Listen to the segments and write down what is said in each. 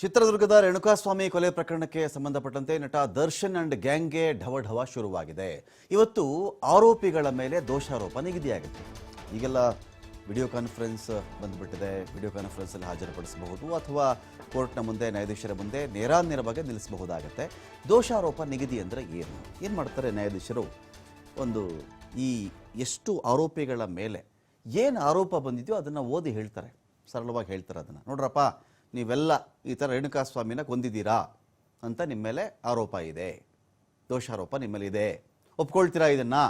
ಚಿತ್ರದುರ್ಗದ ರೇಣುಕಾಸ್ವಾಮಿ ಕೊಲೆ ಪ್ರಕರಣಕ್ಕೆ ಸಂಬಂಧಪಟ್ಟಂತೆ ನಟ ದರ್ಶನ್ ಅಂಡ್ ಗ್ಯಾಂಗ್ಗೆ ಢವಢವ ಶುರುವಾಗಿದೆ. ಇವತ್ತು ಆರೋಪಿಗಳ ಮೇಲೆ ದೋಷಾರೋಪ ನಿಗದಿಯಾಗುತ್ತೆ. ಈಗೆಲ್ಲ ವಿಡಿಯೋ ಕಾನ್ಫರೆನ್ಸ್ ಬಂದುಬಿಟ್ಟಿದೆ. ವಿಡಿಯೋ ಕಾನ್ಫರೆನ್ಸಲ್ಲಿ ಹಾಜರುಪಡಿಸಬಹುದು ಅಥವಾ ಕೋರ್ಟ್ನ ಮುಂದೆ, ನ್ಯಾಯಾಧೀಶರ ಮುಂದೆ ನೇರಾನೇರವಾಗಿ ನಿಲ್ಲಿಸಬಹುದಾಗತ್ತೆ. ದೋಷಾರೋಪ ನಿಗದಿ ಅಂದರೆ ಏನು? ಏನು ಮಾಡ್ತಾರೆ ನ್ಯಾಯಾಧೀಶರು? ಒಂದು ಈ ಎಷ್ಟು ಆರೋಪಿಗಳ ಮೇಲೆ ಏನು ಆರೋಪ ಬಂದಿದೆಯೋ ಅದನ್ನು ಓದಿ ಹೇಳ್ತಾರೆ. ಸರಳವಾಗಿ ಹೇಳ್ತಾರೆ ಅದನ್ನು. ನೋಡ್ರಪ್ಪ ನೀವೆಲ್ಲ ಈ ಥರ ರೇಣುಕಾಸ್ವಾಮಿನ ಕೊಂದಿದ್ದೀರಾ ಅಂತ ನಿಮ್ಮ ಮೇಲೆ ಆರೋಪ ಇದೆ. ದೋಷಾರೋಪ ನಿಮ್ಮಲ್ಲಿದೆ ಒಪ್ಕೊಳ್ತೀರಾ ಇದನ್ನು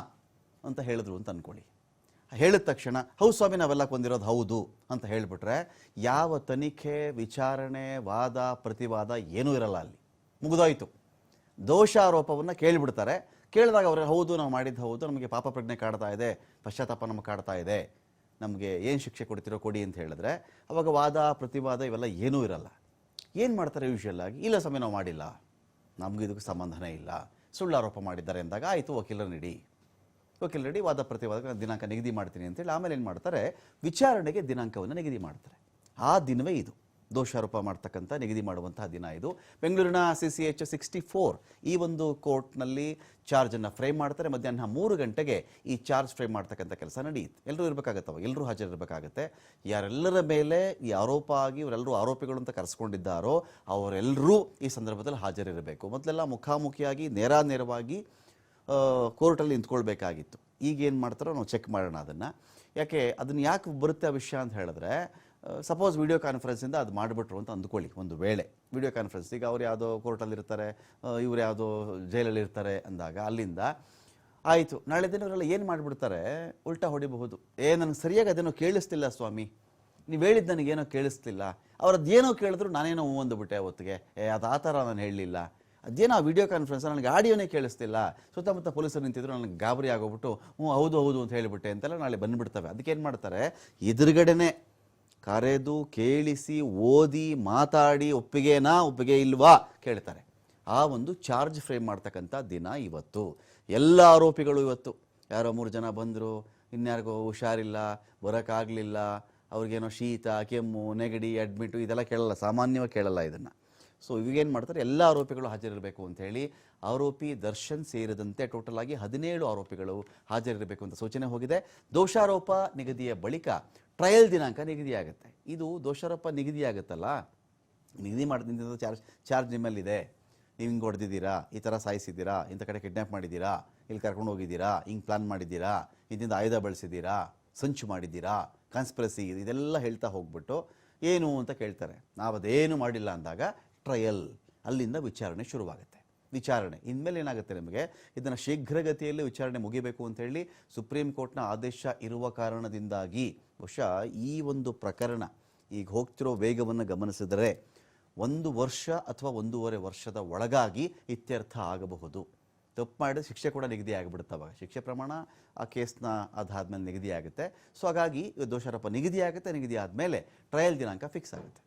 ಅಂತ ಹೇಳಿದ್ರು ಅಂತ ಅಂದ್ಕೊಳ್ಳಿ ಹೇಳಿದ ತಕ್ಷಣ, ಹೌದು ಸ್ವಾಮಿ, ನಾವೆಲ್ಲ ಕೊಂದಿರೋದು ಹೌದು ಅಂತ ಹೇಳಿಬಿಟ್ರೆ ಯಾವ ತನಿಖೆ, ವಿಚಾರಣೆ, ವಾದ, ಪ್ರತಿವಾದ ಏನೂ ಇರಲ್ಲ ಅಲ್ಲಿ. ಮುಗಿದೋಯ್ತು. ದೋಷಾರೋಪವನ್ನು ಕೇಳಿಬಿಡ್ತಾರೆ. ಕೇಳಿದಾಗ ಅವ್ರಿಗೆ ಹೌದು, ನಾವು ಮಾಡಿದ್ದು ಹೌದು, ನಮಗೆ ಪಾಪ ಪ್ರಜ್ಞೆ ಕಾಡ್ತಾ ಇದೆ, ಪಶ್ಚಾತ್ತಾಪ ನಮಗೆ ಕಾಡ್ತಾ ಇದೆ ನಮಗೆ ಏನು ಶಿಕ್ಷೆ ಕೊಡ್ತಿರೋ ಕೊಡಿ ಅಂತ ಹೇಳಿದ್ರೆ, ಅವಾಗ ವಾದ, ಪ್ರತಿವಾದ ಇವೆಲ್ಲ ಏನೂ ಇರಲ್ಲ. ಏನು ಮಾಡ್ತಾರೆ ಯೂಶುವಲ್ ಆಗಿ? ಇಲ್ಲ ಸಮಯ ನಾವು ಮಾಡಿಲ್ಲ. ನಮಗೂ ಇದಕ್ಕೆ ಸಂಬಂಧನೇ ಇಲ್ಲ. ಸುಳ್ಳು ಆರೋಪ ಮಾಡಿದ್ದಾರೆ ಅಂದಾಗ ಆಯಿತು ವಕೀಲರು ನೀಡಿ ವಕೀಲರು ರೆಡಿ ವಾದ, ಪ್ರತಿವಾದ, ದಿನಾಂಕ ನಿಗದಿ ಮಾಡ್ತೀನಿ ಅಂತೇಳಿ ಆಮೇಲೆ ಏನು ಮಾಡ್ತಾರೆ? ವಿಚಾರಣೆಗೆ ದಿನಾಂಕವನ್ನು ನಿಗದಿ ಮಾಡ್ತಾರೆ. ಆ ದಿನವೇ ಇದು. ದೋಷಾರೋಪ ಮಾಡ್ತಕ್ಕಂಥ ನಿಗದಿ ಮಾಡುವಂತಹ ದಿನ ಇದು. ಬೆಂಗಳೂರಿನ C C H sixty four ಈ ಒಂದು ಕೋರ್ಟ್ನಲ್ಲಿ ಚಾರ್ಜನ್ನು ಫ್ರೇಮ್ ಮಾಡ್ತಾರೆ. ಮಧ್ಯಾಹ್ನ ಮೂರು ಗಂಟೆಗೆ ಈ ಚಾರ್ಜ್ ಫ್ರೇಮ್ ಮಾಡ್ತಕ್ಕಂಥ ಕೆಲಸ ನಡೆಯುತ್ತೆ. ಎಲ್ಲರೂ ಇರಬೇಕಾಗತ್ತವ? ಎಲ್ಲರೂ ಹಾಜರಿರಬೇಕಾಗತ್ತೆ ಯಾರೆಲ್ಲರ ಮೇಲೆ ಈ ಆರೋಪ ಆಗಿ ಇವರೆಲ್ಲರೂ ಆರೋಪಿಗಳು ಅಂತ ಕರೆಸ್ಕೊಂಡಿದ್ದಾರೋ ಅವರೆಲ್ಲರೂ ಈ ಸಂದರ್ಭದಲ್ಲಿ ಹಾಜರಿರಬೇಕು ಮೊದಲೆಲ್ಲ ಮುಖಾಮುಖಿಯಾಗಿ, ನೇರ ನೇರವಾಗಿ ಕೋರ್ಟಲ್ಲಿ ನಿಂತ್ಕೊಳ್ಬೇಕಾಗಿತ್ತು. ಈಗೇನು ಮಾಡ್ತಾರೋ ನಾವು ಚೆಕ್ ಮಾಡೋಣ ಅದನ್ನು. ಯಾಕೆ ಅದನ್ನು ಯಾಕೆ ಬರುತ್ತೆ ಆ ವಿಷಯ ಅಂತ ಹೇಳಿದ್ರೆ ಸಪೋಸ್ ವಿಡಿಯೋ ಕಾನ್ಫರೆನ್ಸಿಂದ ಅದು ಮಾಡಿಬಿಟ್ರು ಅಂತ ಅಂದ್ಕೊಳ್ಳಿ, ಒಂದು ವೇಳೆ. ವಿಡಿಯೋ ಕಾನ್ಫರೆನ್ಸ್ ಈಗ ಅವ್ರು ಯಾವುದೋ ಕೋರ್ಟಲ್ಲಿ ಇರ್ತಾರೆ ಇವ್ರು ಯಾವುದೋ ಜೈಲಲ್ಲಿ ಇರ್ತಾರೆ ಅಂದಾಗ ಅಲ್ಲಿಂದ ಆಯಿತು, ನಾಳೆ ದಿನ ಇವರೆಲ್ಲ ಏನು ಮಾಡಿಬಿಡ್ತಾರೆ? ಉಲ್ಟಾ ಹೊಡಿಬಹುದು. ಏ, ನನಗೆ ಸರಿಯಾಗಿ ಅದೇನೋ ಕೇಳಿಸ್ತಿಲ್ಲ ಸ್ವಾಮಿ. ನೀವು ಹೇಳಿದ್ದು ನನಗೇನೋ ಕೇಳಿಸ್ತಿಲ್ಲ. ಅವರದ್ದು ಏನೋ ಕೇಳಿದ್ರು ನಾನೇನೋ ಹ್ಞೂ ಅಂದುಬಿಟ್ಟೆ ಅವತ್ತಿಗೆ. ಏ, ಅದು ಆ ಥರ ನಾನು ಹೇಳಲಿಲ್ಲ. ಅದೇನೋ ಆ ವಿಡಿಯೋ ಕಾನ್ಫರೆನ್ಸ್ ನನಗೆ ಆಡಿಯೋನೇ ಕೇಳಿಸ್ತಿಲ್ಲ. ಸುತ್ತಮುತ್ತ ಪೊಲೀಸರು ನಿಂತಿದ್ರು, ನನಗೆ ಗಾಬರಿ ಆಗೋಗ್ಬಿಟ್ಟು, ಹ್ಞೂ, ಹೌದು ಹೌದು ಅಂತ ಹೇಳಿಬಿಟ್ಟೆ ಅಂತೆಲ್ಲ ನಾಳೆ ಬಂದುಬಿಡ್ತವೆ. ಅದಕ್ಕೆ ಏನು ಮಾಡ್ತಾರೆ? ಎದುರುಗಡೆನೆ ಕರೆದು ಕೇಳಿಸಿ, ಓದಿ, ಮಾತಾಡಿ, ಒಪ್ಪಿಗೆನಾ, ಒಪ್ಪಿಗೆ ಇಲ್ವಾ ಕೇಳ್ತಾರೆ. ಆ ಒಂದು ಚಾರ್ಜ್ ಫ್ರೇಮ್ ಮಾಡ್ತಕ್ಕಂಥ ದಿನ ಇವತ್ತು. ಎಲ್ಲ ಆರೋಪಿಗಳು ಇವತ್ತು. ಯಾರೋ ಮೂರು ಜನ ಬಂದರು, ಇನ್ಯಾರಿಗೋ ಹುಷಾರಿಲ್ಲ, ಬರೋಕ್ಕಾಗಲಿಲ್ಲ, ಅವ್ರಿಗೇನೋ ಶೀತ, ಕೆಮ್ಮು, ನೆಗಡಿ ಅಡ್ಮಿಟು ಇದೆಲ್ಲ ಕೇಳಲ್ಲ, ಸಾಮಾನ್ಯವಾಗಿ ಕೇಳಲ್ಲ ಇದನ್ನು. ಸೊ ಇವಾಗೇನು ಮಾಡ್ತಾರೆ? ಎಲ್ಲ ಆರೋಪಿಗಳು ಹಾಜರಿರಬೇಕು ಅಂತ ಹೇಳಿ ಆರೋಪಿ ದರ್ಶನ್ ಸೇರಿದಂತೆ ಟೋಟಲ್ ಆಗಿ ಹದಿನೇಳು ಆರೋಪಿಗಳು ಹಾಜರಿರಬೇಕು ಅಂತ ಸೂಚನೆ ಹೋಗಿದೆ. ದೋಷಾರೋಪ ನಿಗದಿಯ ಬಳಿಕ ಟ್ರಯಲ್ ದಿನಾಂಕ ನಿಗದಿಯಾಗುತ್ತೆ. ಇದು ದೋಷಾರೋಪ ನಿಗದಿಯಾಗುತ್ತಲ್ಲ? ನಿಗದಿ ಮಾಡಿದ ಚಾರ್ಜ್ ಚಾರ್ಜ್ ನಿಮ್ಮಲ್ಲಿದೆ. ನೀವು ಹಿಂಗೆ ಹೊಡೆದಿದ್ದೀರಾ? ಈ ಥರ ಸಾಯಿಸಿದ್ದೀರಾ? ಇಂಥ ಕಡೆ ಕಿಡ್ನ್ಯಾಪ್ ಮಾಡಿದ್ದೀರಾ? ಇಲ್ಲಿ ಕರ್ಕೊಂಡು ಹೋಗಿದ್ದೀರಾ? ಹಿಂಗೆ ಪ್ಲಾನ್ ಮಾಡಿದ್ದೀರಾ? ಇಂತಿಂದ ಆಯುಧ ಬಳಸಿದ್ದೀರಾ? ಸಂಚು ಮಾಡಿದ್ದೀರಾ? ಕಾನ್ಸ್ಪಿರಸಿ ಇದೆಲ್ಲ ಹೇಳ್ತಾ ಹೋಗ್ಬಿಟ್ಟು ಏನು ಅಂತ ಕೇಳ್ತಾರೆ. ನಾವು ಅದೇನು ಮಾಡಿಲ್ಲ ಅಂದಾಗ ಟ್ರಯಲ್, ಅಲ್ಲಿಂದ ವಿಚಾರಣೆ ಶುರುವಾಗುತ್ತೆ. ವಿಚಾರಣೆ, ಇನ್ಮೇಲೆ ಏನಾಗುತ್ತೆ ನಿಮಗೆ? ಇದನ್ನು ಶೀಘ್ರಗತಿಯಲ್ಲಿ ವಿಚಾರಣೆ ಮುಗಿಬೇಕು ಅಂತ ಹೇಳಿ ಸುಪ್ರೀಂ ಕೋರ್ಟ್ನ ಆದೇಶ ಇರುವ ಕಾರಣದಿಂದಾಗಿ ಬಹುಶಃ ಈ ಒಂದು ಪ್ರಕರಣ ಈಗ ಹೋಗ್ತಿರೋ ವೇಗವನ್ನು ಗಮನಿಸಿದರೆ ಒಂದು ವರ್ಷ ಅಥವಾ ಒಂದೂವರೆ ವರ್ಷದ ಒಳಗಾಗಿ ಇತ್ಯರ್ಥ ಆಗಬಹುದು. ತಪ್ಪು ಮಾಡಿದ್ರೆ ಶಿಕ್ಷೆ ಕೂಡ ನಿಗದಿ ಆಗಿಬಿಡುತ್ತವಾಗ ಶಿಕ್ಷೆ ಪ್ರಮಾಣ ಆ ಕೇಸ್ನ ಅದಾದ್ಮೇಲೆ ನಿಗದಿ ಆಗುತ್ತೆ. ಸೊ ಹಾಗಾಗಿ ದೋಷಾರೋಪ ನಿಗದಿ ಆಗುತ್ತೆ, ನಿಗದಿ ಆದಮೇಲೆ ಟ್ರಯಲ್ ದಿನಾಂಕ ಫಿಕ್ಸ್ ಆಗುತ್ತೆ.